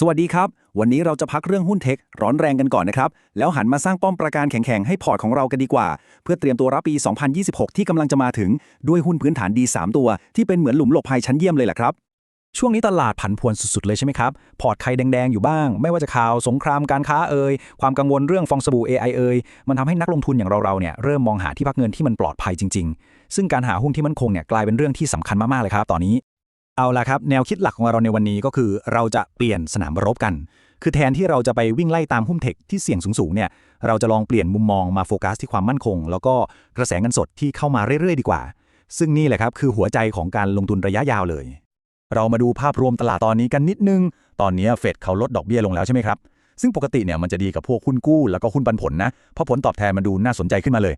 สวัสดีครับ วันนี้เราจะพักเรื่องหุ้นเทค ร้อนแรงกันก่อนนะครับ แล้วหันมาสร้างป้อมประการแข็งๆ ให้พอร์ตของเรากันดีกว่า เพื่อเตรียมตัวรับปี 2026 ที่กำลังจะมาถึงด้วยหุ้นพื้นฐานดี 3 ตัว ที่เป็นเหมือนหลุมหลบภัยชั้นเยี่ยมเลยแหละครับ ช่วงนี้ตลาดผันผวนสุดๆเลยใช่ไหมครับ พอร์ตใครแดงๆอยู่บ้าง ไม่ว่าจะข่าวสงครามการค้าเอ่ยความกังวลเรื่องฟองสบู่ AI เอ่ยมันทำให้นักลงทุนอย่างเราๆเนี่ยเริ่มมองหาที่พักเงินที่มันปลอดภัยจริง ๆ ซึ่งการหาหุ้นที่มั่นคงเนี่ยกลายเป็นเรื่องที่สำคัญมากๆเลยครับตอนนี้ เอาละครับ แนวคิดหลักของเราในวันนี้ก็คือ เราจะเปลี่ยนสนามรบกัน คือแทนที่เราจะไปวิ่งไล่ตามหุ้นเทคที่เสี่ยงสูงๆเนี่ยเราจะลองเปลี่ยนมุมมองมาโฟกัสที่ความมั่นคง แล้วก็กระแสเงินสดที่เข้ามาเรื่อยๆ ดีกว่า ซึ่งนี่แหละครับคือหัวใจของการลงทุนระยะยาวเลย เรามาดูภาพรวมตลาดตอนนี้กันนิดนึง ตอนนี้เฟดเขาลดดอกเบี้ยลงแล้วใช่ไหมครับซึ่งปกติเนี่ยมันจะดีกับพวกหุ้นกู้แล้วก็หุ้นปันผลนะเพราะผลตอบแทนมันดูน่าสนใจขึ้นมาเลย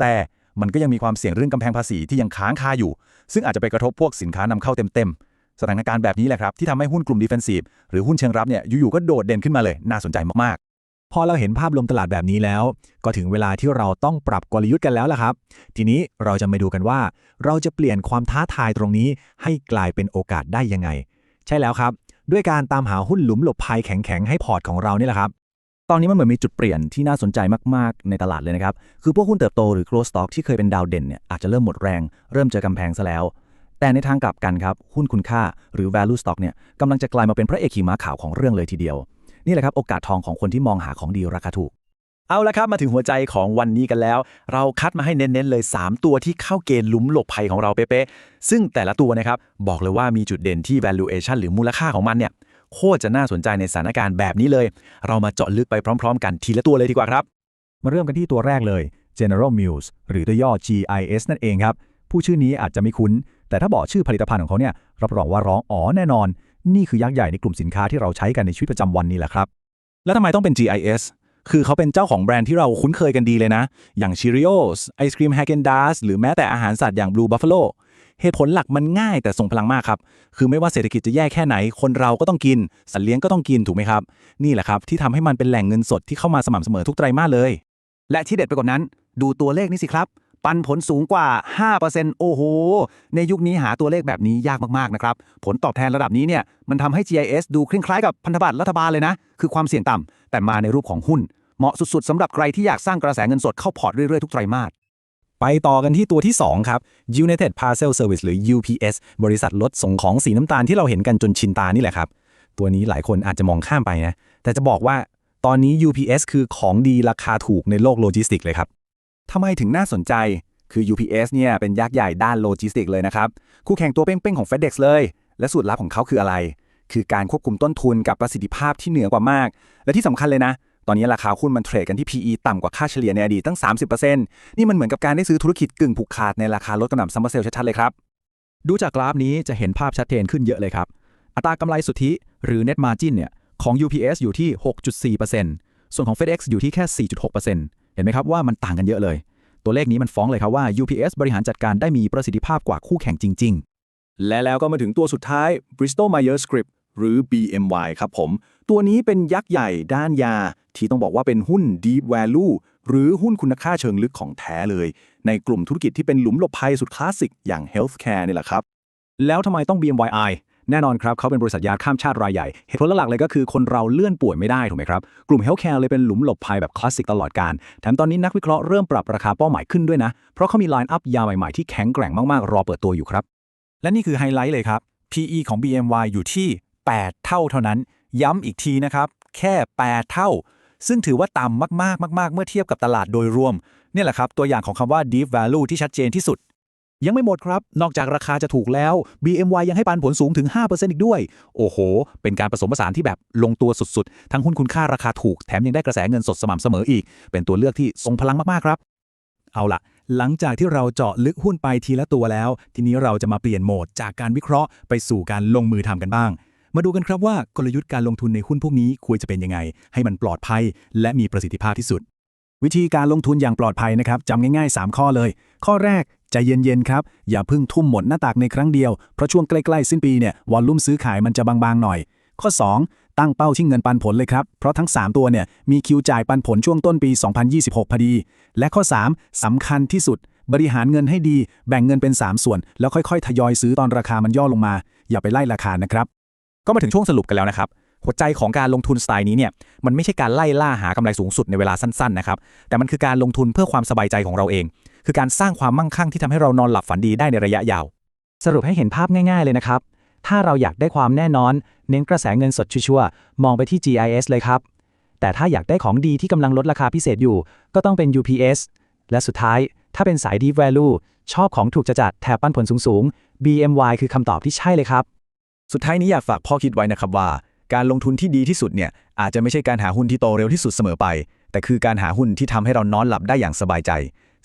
แต่ มันก็ยังมีความเสี่ยงเรื่องกำแพงภาษีที่ยังค้างคาอยู่ ซึ่งอาจจะไปกระทบพวกสินค้านำเข้าเต็มๆ สถานการณ์แบบนี้แหละครับที่ทำให้หุ้นกลุ่มดิเฟนซีฟหรือหุ้นเชิงรับเนี่ยอยู่ๆก็โดดเด่นขึ้นมาเลย น่าสนใจมากๆ พอเราเห็นภาพรวมตลาดแบบนี้แล้ว ก็ถึงเวลาที่เราต้องปรับกลยุทธ์กันแล้วล่ะครับ ทีนี้เราจะมาดูกันว่า เราจะเปลี่ยนความท้าทายตรงนี้ ให้กลายเป็นโอกาสได้ยังไง ใช่แล้วครับ ด้วยการตามหาหุ้นหลุมหลบภัยแข็งๆให้พอร์ตของเรานี่แหละครับ ตอนนี้มันเหมือนมีจุดเปลี่ยนที่น่าสนใจมาก ๆ ในตลาดเลยนะครับ คือพวกหุ้นเติบโตหรือ growth stock ที่เคยเป็นดาวเด่นเนี่ยอาจจะเริ่มหมดแรง เริ่มเจอกำแพงซะแล้ว แต่ในทางกลับกันครับ หุ้นคุณค่าหรือ value stock เนี่ยกำลังจะกลายมาเป็นพระเอกขี่ม้าขาวของเรื่องเลยทีเดียว นี่แหละครับโอกาสทองของคนที่มองหาของดีราคาถูก เอาละครับมาถึงหัวใจของวันนี้กันแล้ว เราคัดมาให้เน้นๆเลย 3 ตัวที่เข้าเกณฑ์หลุมหลบภัยของเราเป๊ะๆซึ่งแต่ละตัวนะครับบอกเลยว่ามีจุดเด่นที่ valuation หรือมูลค่าของมันเนี่ย โคตรจะน่าสนใจในสถานการณ์แบบนี้เลย เรามาเจาะลึกไปพร้อม ๆ กันทีละตัวเลยดีกว่าครับ มาเริ่มกันที่ตัวแรกเลย General Mills หรือตัวย่อ GIS นั่นเองครับ ผู้ชื่อนี้อาจจะไม่คุ้น แต่ถ้าบอกชื่อผลิตภัณฑ์ของเขาเนี่ยรับรองว่าร้องอ๋อแน่นอน นี่คือยักษ์ใหญ่ในกลุ่มสินค้าที่เราใช้กันในชีวิตประจำวันนี่แหละครับ แล้วทำไมต้องเป็น GIS คือเขาเป็นเจ้าของแบรนด์ที่เราคุ้นเคยกันดีเลยนะ อย่าง Cheerios ไอศครีม h a g e n d a z หรือแม้แต่อาหารสัตว์อย่าง Blue Buffalo เหตุผลหลักมันง่ายแต่ทรงพลังมากครับ คือไม่ว่าเศรษฐกิจจะแย่แค่ไหน คนเราก็ต้องกิน สัตว์เลี้ยงก็ต้องกินถูกไหมครับ นี่แหละครับที่ทำให้มันเป็นแหล่งเงินสดที่เข้ามาสม่ำเสมอทุกไตรมาสเลย และที่เด็ดไปกว่านั้น ดูตัวเลขนี่สิครับ ปันผลสูงกว่า 5%โอ้โห ในยุคนี้หาตัวเลขแบบนี้ยากมากๆนะครับ ผลตอบแทนระดับนี้เนี่ยมันทำให้ GIS ดูคล้ายๆกับพันธบัตรรัฐบาลเลยนะ คือความเสี่ยงต่ำแต่มาในรูปของหุ้น เหมาะสุดๆสำหรับใครที่อยากสร้างกระแสเงินสดเข้าพอร์ตเรื่อยๆทุกไตรมาส ไปต่อกันที่ตัวที่ 2 ครับ United Parcel Service หรือ UPS บริษัทรถส่งของสีน้ำตาลที่เราเห็นกันจนชินตานี่แหละครับ ตัวนี้หลายคนอาจจะมองข้ามไปนะ แต่จะบอกว่าตอนนี้ UPS คือของดีราคาถูกในโลกโลจิสติกเลยครับทำไมถึงน่าสนใจ คือ UPS เนี่ยเป็นยักษ์ใหญ่ด้านโลจิสติกเลยนะครับ คู่แข่งตัวเป้งๆของ FedEx เลย และสูตรลับของเขาคืออะไร คือการควบคุมต้นทุนกับประสิทธิภาพที่เหนือกว่ามาก และที่สำคัญเลยนะ อนนี้ราคาหุ้นมันเทรดกันที่ PE ต่ำกว่าค่าเฉลี่ยในอดีตตั้ง 30%นี่มันเหมือนกับการได้ซื้อธุรกิจกึ่งผูกขาดในราคาลดกระหน่ำซัมเมอร์เซลชัดๆเลยครับดูจากกราฟนี้จะเห็นภาพชัดเจนขึ้นเยอะเลยครับ อัตรากำไรสุทธิ หรือ net margin เนี่ยของ UPS อยู่ที่ 6.4%ส่วนของ FedEx อยู่ที่แค่ 4.6%เห็นไหมครับว่ามันต่างกันเยอะเลย ตัวเลขนี้มันฟ้องเลยครับว่า UPS บริหารจัดการได้มีประสิทธิภาพกว่าคู่แข่งจริง ๆ และแล้วก็มาถึงตัวสุดท้าย Bristol Myers Squibb หรือ BMY ครับผม ตัวนี้เป็นยักษ์ใหญ่ด้านยา ที่ต้องบอกว่าเป็นหุ้น Deep Value หรือหุ้นคุณค่าเชิงลึกของแท้เลย ในกลุ่มธุรกิจที่เป็นหลุมหลบภัยสุดคลาสสิกอย่าง Healthcare นี่แหละครับ แล้วทำไมต้อง BMYI แน่นอนครับ เขาเป็นบริษัทยาข้ามชาติรายใหญ่ เหตุผลหลักเลยก็คือคนเราเลื่อนป่วยไม่ได้ถูกไหมครับ กลุ่ม Healthcare เลยเป็นหลุมหลบภัยแบบคลาสสิกตลอดการ แถมตอนนี้นักวิเคราะห์เริ่มปรับราคาเป้าหมายขึ้นด้วยนะ เพราะเขามีไลน์อัพยาใหม่ๆที่แข็งแกร่งมากๆ รอเปิดตัวอยู่ครับ และนี่คือไฮไลท์เลยครับ PE ของ BMY อยู่ที่ 8 เท่าเท่านั้น ย้ำอีกทีนะครับ แค่ 8 เท่า ซึ่งถือว่าต่ำมากๆมากๆ เมื่อเทียบกับตลาดโดยรวม นี่แหละครับ ตัวอย่างของคำว่า deep value ที่ชัดเจนที่สุด ยังไม่หมดครับ นอกจากราคาจะถูกแล้ว BMY ยังให้ปันผลสูงถึง 5%อีกด้วย โอ้โห เป็นการผสมผสานที่แบบลงตัวสุดๆ ทั้งหุ้นคุณค่าราคาถูก แถมยังได้กระแสเงินสดสม่ำเสมออีก เป็นตัวเลือกที่ทรงพลังมากๆครับ เอาล่ะหลังจากที่เราเจาะลึกหุ้นไปทีละตัวแล้ว ทีนี้เราจะมาเปลี่ยนโหมดจากการวิเคราะห์ไปสู่การลงมือทำกันบ้าง มาดูกันครับว่ากลยุทธ์การลงทุนในหุ้นพวกนี้ควรจะเป็นยังไง ให้มันปลอดภัย และมีประสิทธิภาพที่สุด วิธีการลงทุนอย่างปลอดภัยนะครับจำง่ายๆ 3 ข้อเลย ข้อแรกใจเย็นๆครับอย่าเพิ่งทุ่มหมดหน้าตักในครั้งเดียวเพราะช่วงใกล้ๆสิ้นปีเนี่ยวอลลุ่มซื้อขายมันจะบางๆหน่อย ข้อ 2 ตั้งเป้าที่เงินปันผลเลยครับ เพราะทั้ง 3 ตัวเนี่ยมีคิวจ่ายปันผลช่วงต้นปี 2026 พอดี และข้อ 3สำคัญที่สุด บริหารเงินให้ดี แบ่งเงินเป็น 3 ส่วน แล้วค่อยๆ ทยอยซื้อตอนราคามันย่อลงมา อย่าไปไล่ราคานะครับ ก็มาถึงช่วงสรุปกันแล้วนะครับ หัวใจของการลงทุนสไตล์นี้เนี่ย มันไม่ใช่การไล่ล่าหากำไรสูงสุดในเวลาสั้นๆนะครับ แต่มันคือการลงทุนเพื่อความสบายใจของเราเอง คือการสร้างความมั่งคั่งที่ทำให้เรานอนหลับฝันดีได้ในระยะยาว สรุปให้เห็นภาพง่ายๆเลยนะครับ ถ้าเราอยากได้ความแน่นอน เน้นกระแสเงินสดชัวร์มองไปที่ GIS เลยครับ แต่ถ้าอยากได้ของดีที่กำลังลดราคาพิเศษอยู่ ก็ต้องเป็น UPS และสุดท้ายถ้าเป็นสาย Deep Value ชอบของถูกจะจัดแถบปันผลสูงๆ BMY คือคำตอบที่ใช่เลยครับ สุดท้ายนี้อยากฝากพ่อคิดไว้นะครับว่า การลงทุนที่ดีที่สุดเนี่ยอาจจะไม่ใช่การหาหุ้นที่โตเร็วที่สุดเสมอไป แต่คือการหาหุ้นที่ทำให้เรานอนหลับได้อย่างสบายใจ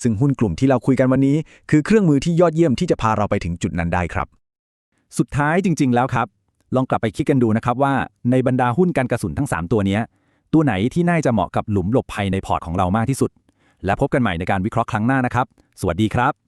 ซึ่งหุ้นกลุ่มที่เราคุยกันวันนี้ คือเครื่องมือที่ยอดเยี่ยมที่จะพาเราไปถึงจุดนั้นได้ครับ สุดท้ายจริง ๆ แล้วครับ ลองกลับไปคิดกันดูนะครับว่าในบรรดาหุ้นการกระสุนทั้ง 3 ตัวเนี้ยตัวไหนที่น่าจะเหมาะกับหลุมหลบภัยในพอร์ตของเรามากที่สุด และพบกันใหม่ในการวิเคราะห์ครั้งหน้านะครับ สวัสดีครับ